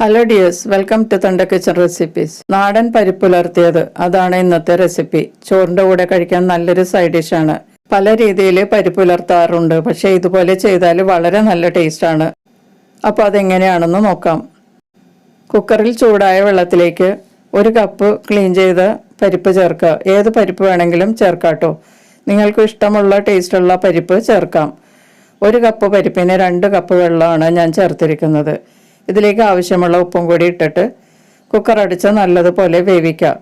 Hello dears welcome to തണ്ട kitchen recipes നാടൻ പരിപ്പുലർത്തിയത് അതാണ് ഇന്നത്തെ റെസിപ്പി ചോറിന്റെ കൂടെ കഴിക്കാൻ നല്ലൊരു സൈഡ് ഡിഷാണ് പല രീതിയിൽ പരിപ്പുലർത്താറുണ്ട്. പക്ഷെ ഇതുപോലെ ചെയ്താൽ വളരെ നല്ല ടേസ്റ്റാണ് അപ്പോൾ അതെങ്ങനെയാണെന്ന് നോക്കാം. കുക്കറിൽ ചൂടായ വെള്ളത്തിലേക്ക് ഒരു കപ്പ് ക്ലീൻ ചെയ്ത് പരിപ്പ് ചേർക്കുക. ഏത് പരിപ്പ് വേണമെങ്കിലും ചേർക്കാട്ടോ. നിങ്ങൾക്ക് ഇഷ്ടമുള്ള ടേസ്റ്റുള്ള പരിപ്പ് ചേർക്കാം. ഒരു കപ്പ് പരിപ്പിന് രണ്ട് കപ്പ് വെള്ളമാണ് ഞാൻ ചേർത്തിരിക്കുന്നത്. ഇതിലേക്ക് ആവശ്യമുള്ള ഉപ്പും കൂടി ഇട്ടിട്ട് കുക്കർ അടിച്ച് നല്ലതുപോലെ വേവിക്കുക.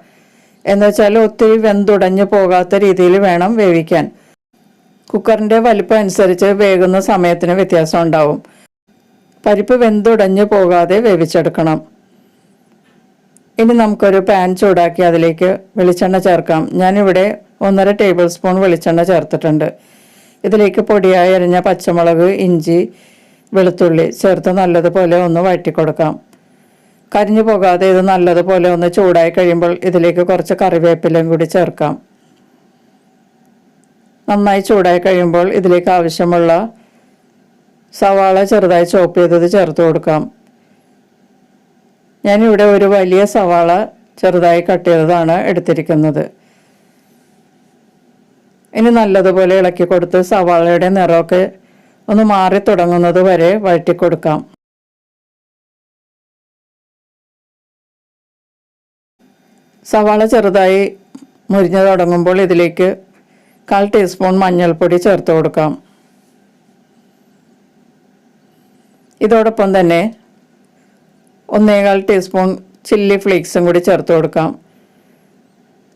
എന്നുവെച്ചാൽ ഒത്തിരി വെന്തുടഞ്ഞു പോകാത്ത രീതിയിൽ വേണം വേവിക്കാൻ. കുക്കറിന്റെ വലിപ്പം അനുസരിച്ച് വേകുന്ന സമയത്തിന് വ്യത്യാസം ഉണ്ടാവും. പരിപ്പ് വെന്തുടഞ്ഞു പോകാതെ വേവിച്ചെടുക്കണം. ഇനി നമുക്കൊരു പാൻ ചൂടാക്കി അതിലേക്ക് വെളിച്ചെണ്ണ ചേർക്കാം. ഞാനിവിടെ ഒന്നര ടേബിൾ സ്പൂൺ വെളിച്ചെണ്ണ ചേർത്തിട്ടുണ്ട്. ഇതിലേക്ക് പൊടിയായി അരിഞ്ഞ പച്ചമുളക് ഇഞ്ചി വെളുത്തുള്ളി ചേർത്ത് നല്ലതുപോലെ ഒന്ന് വഴറ്റി കൊടുക്കാം കരിഞ്ഞു പോകാതെ ഇത് നല്ലതുപോലെ ഒന്ന് ചൂടായി കഴിയുമ്പോൾ ഇതിലേക്ക് കുറച്ച് കറിവേപ്പിലയും കൂടി ചേർക്കാം. നന്നായി ചൂടായി കഴിയുമ്പോൾ ഇതിലേക്ക് ആവശ്യമുള്ള സവാള ചെറുതായി ചോപ്പ് ചെയ്തത് ചേർത്ത് കൊടുക്കാം. ഞാനിവിടെ ഒരു വലിയ സവാള ചെറുതായി കട്ട് ചെയ്തതാണ് എടുത്തിരിക്കുന്നത്. ഇനി നല്ലതുപോലെ ഇളക്കി കൊടുത്ത് സവാളയുടെ നിറമൊക്കെ ഒന്ന് മാറി തുടങ്ങുന്നത് വരെ വഴറ്റിക്കൊടുക്കാം സവാള ചെറുതായി മുരിഞ്ഞു തുടങ്ങുമ്പോൾ ഇതിലേക്ക് കാൽ ടീസ്പൂൺ മഞ്ഞൾപ്പൊടി ചേർത്ത് കൊടുക്കാം. ഇതോടൊപ്പം തന്നെ ഒന്നേകാൽ ടീസ്പൂൺ ചില്ലി ഫ്ലേക്സും കൂടി ചേർത്ത് കൊടുക്കാം.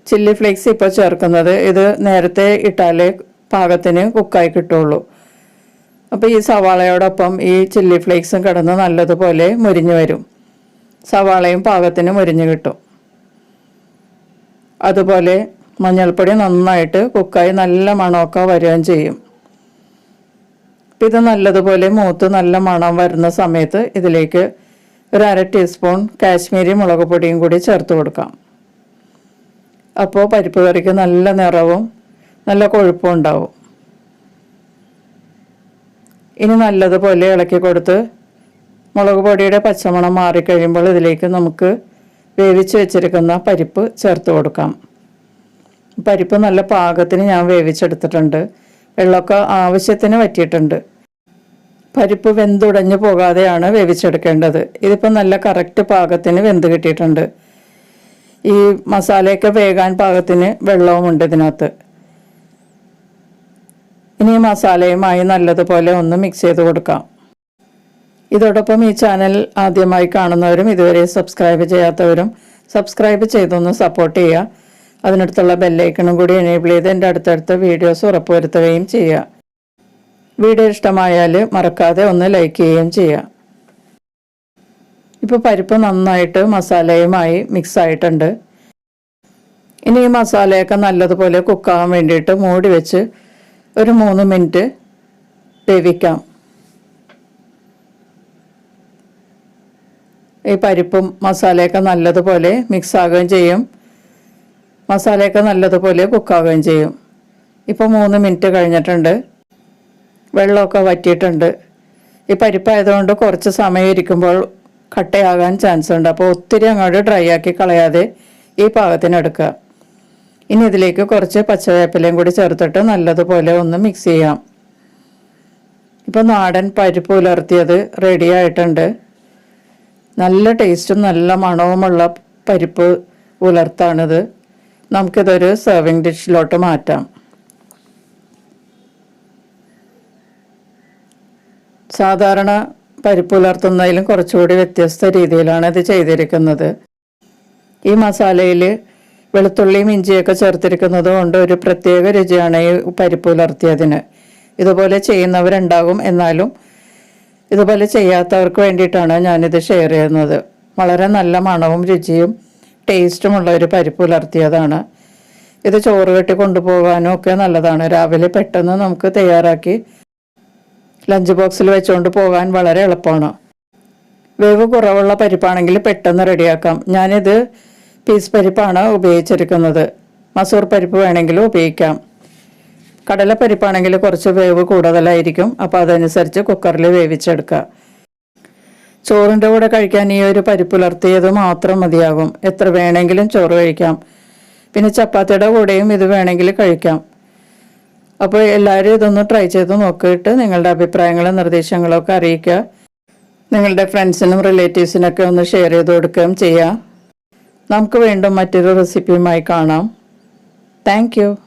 ചില്ലി ഫ്ലേക്സ് ഇപ്പോൾ ചേർക്കുന്നത് ഇത് നേരത്തെ ഇട്ടാലേ പാകത്തിന് കുക്കായി കിട്ടുള്ളൂ അപ്പോൾ ഈ സവാളയോടൊപ്പം ഈ ചില്ലി ഫ്ലേക്സും കിടന്ന് നല്ലതുപോലെ മുരിഞ്ഞു വരും. സവാളയും പാകത്തിന് മുരിഞ്ഞു കിട്ടും. അതുപോലെ മഞ്ഞൾപ്പൊടി നന്നായിട്ട് കുക്കായി നല്ല മണമൊക്കെ വരികയും ചെയ്യും. അപ്പം ഇത് നല്ലതുപോലെ മൂത്ത് നല്ല മണം വരുന്ന സമയത്ത് ഇതിലേക്ക് ഒരു അര ടീസ്പൂൺ കാശ്മീരി മുളക് പൊടിയും കൂടി ചേർത്ത് കൊടുക്കാം. അപ്പോൾ പരിപ്പ് കറിക്ക് നല്ല നിറവും നല്ല കൊഴുപ്പും ഉണ്ടാവും. ഇനി നല്ലതുപോലെ ഇളക്കി കൊടുത്ത് മുളക് പൊടിയുടെ പച്ചമണം മാറിക്കഴിയുമ്പോൾ ഇതിലേക്ക് നമുക്ക് വേവിച്ച് വെച്ചിരിക്കുന്ന പരിപ്പ് ചേർത്ത് കൊടുക്കാം. പരിപ്പ് നല്ല പാകത്തിന് ഞാൻ വേവിച്ചെടുത്തിട്ടുണ്ട്. വെള്ളമൊക്കെ ആവശ്യത്തിന് വറ്റിയിട്ടുണ്ട്. പരിപ്പ് വെന്തുടഞ്ഞു പോകാതെയാണ് വേവിച്ചെടുക്കേണ്ടത്. ഇതിപ്പോൾ നല്ല കറക്റ്റ് പാകത്തിന് വെന്ത് കിട്ടിയിട്ടുണ്ട്. ഈ മസാലയൊക്കെ വേകാൻ പാകത്തിന് വെള്ളവുമുണ്ട് ഇതിനകത്ത്. ഇനി മസാലയുമായി നല്ലതുപോലെ ഒന്ന് മിക്സ് ചെയ്ത് കൊടുക്കാം. ഇതോടൊപ്പം ഈ ചാനൽ ആദ്യമായി കാണുന്നവരും ഇതുവരെ സബ്സ്ക്രൈബ് ചെയ്യാത്തവരും സബ്സ്ക്രൈബ് ചെയ്തൊന്ന് സപ്പോർട്ട് ചെയ്യുക. അതിനടുത്തുള്ള ബെല്ലൈക്കണും കൂടി എനേബിൾ ചെയ്ത് എന്റെ അടുത്തടുത്ത വീഡിയോസ് ഉറപ്പുവരുത്തുകയും ചെയ്യുക. വീഡിയോ ഇഷ്ടമായാൽ മറക്കാതെ ഒന്ന് ലൈക്ക് ചെയ്യുകയും ചെയ്യുക. ഇപ്പോൾ പരിപ്പ് നന്നായിട്ട് മസാലയുമായി മിക്സ് ആയിട്ടുണ്ട്. ഇനി ഈ മസാലയൊക്കെ നല്ലതുപോലെ കുക്കാകാൻ വേണ്ടിയിട്ട് മൂടി വെച്ച് ഒരു മൂന്ന് മിനിറ്റ് വേവിക്കാം. ഈ പരിപ്പും മസാലയൊക്കെ നല്ലതുപോലെ മിക്സ് ആകുകയും ചെയ്യും. മസാലയൊക്കെ നല്ലതുപോലെ കുക്കാവുകയും ചെയ്യും. ഇപ്പോൾ മൂന്ന് മിനിറ്റ് കഴിഞ്ഞിട്ടുണ്ട്. വെള്ളമൊക്കെ വറ്റിയിട്ടുണ്ട്. ഈ പരിപ്പായതുകൊണ്ട് കുറച്ച് സമയം ഇരിക്കുമ്പോൾ കട്ടയാകാൻ ചാൻസ് ഉണ്ട്. അപ്പോൾ ഒത്തിരി അങ്ങോട്ട് ഡ്രൈ ആക്കി കളയാതെ ഈ പാകത്തിന് എടുക്കുക. ഇനി ഇതിലേക്ക് കുറച്ച് പച്ചവേപ്പിലയും കൂടി ചേർത്തിട്ട് നല്ലതുപോലെ ഒന്ന് മിക്സ് ചെയ്യാം. ഇപ്പോൾ നാടൻ പരിപ്പ് പുലർത്തിയത് റെഡി ആയിട്ടുണ്ട്. നല്ല ടേസ്റ്റും നല്ല മണവുമുള്ള പരിപ്പ് ഉലർത്താണിത് നമുക്കിതൊരു സെർവിങ് ഡിഷിലോട്ട് മാറ്റാം. സാധാരണ പരിപ്പ് പുലർത്തുന്നതിലും കുറച്ചുകൂടി വ്യത്യസ്ത രീതിയിലാണ് ഇത് ചെയ്തിരിക്കുന്നത്. ഈ മസാലയിൽ വെളുത്തുള്ളിയും ഇഞ്ചിയൊക്കെ ചേർത്തിരിക്കുന്നത് കൊണ്ട് ഒരു പ്രത്യേക രുചിയാണ് ഈ പരിപ്പ് പുലർത്തിയതിന് ഇതുപോലെ ചെയ്യുന്നവരുണ്ടാകും എന്നാലും ഇതുപോലെ ചെയ്യാത്തവർക്ക് വേണ്ടിയിട്ടാണ് ഞാനിത് ഷെയർ ചെയ്യുന്നത്. വളരെ നല്ല മണവും രുചിയും ടേസ്റ്റുമുള്ള ഒരു പരിപ്പ് പുലർത്തിയതാണ് ഇത് ചോറ് കെട്ടി കൊണ്ടുപോകാനും ഒക്കെ നല്ലതാണ്. രാവിലെ പെട്ടെന്ന് നമുക്ക് തയ്യാറാക്കി ലഞ്ച് ബോക്സിൽ വെച്ചുകൊണ്ട് പോകാൻ വളരെ എളുപ്പമാണ്. വേവ് കുറവുള്ള പരിപ്പാണെങ്കിൽ പെട്ടെന്ന് റെഡിയാക്കാം ഞാനിത് പീസ് പരിപ്പാണ് ഉപയോഗിച്ചിരിക്കുന്നത് മസൂർ പരിപ്പ് വേണമെങ്കിലും ഉപയോഗിക്കാം. കടലപ്പരിപ്പാണെങ്കിൽ കുറച്ച് വേവ് കൂടുതലായിരിക്കും. അപ്പോൾ അതനുസരിച്ച് കുക്കറിൽ വേവിച്ചെടുക്കുക. ചോറിന്റെ കൂടെ കഴിക്കാൻ ഈ ഒരു പരിപ്പുലർത്തിയത് മാത്രം മതിയാകും. എത്ര വേണമെങ്കിലും ചോറ് കഴിക്കാം. പിന്നെ ചപ്പാത്തിയുടെ കൂടെയും ഇത് വേണമെങ്കിൽ കഴിക്കാം. അപ്പോൾ എല്ലാവരും ഇതൊന്ന് ട്രൈ ചെയ്ത് നോക്കിയിട്ട് നിങ്ങളുടെ അഭിപ്രായങ്ങളും നിർദ്ദേശങ്ങളും ഒക്കെ അറിയിക്കുക. നിങ്ങളുടെ ഫ്രണ്ട്സിനും റിലേറ്റീവ്സിനൊക്കെ ഒന്ന് ഷെയർ ചെയ്ത് കൊടുക്കുകയും ചെയ്യാം നമുക്ക് വീണ്ടും മറ്റൊരു റെസിപ്പിയുമായി കാണാം. താങ്ക്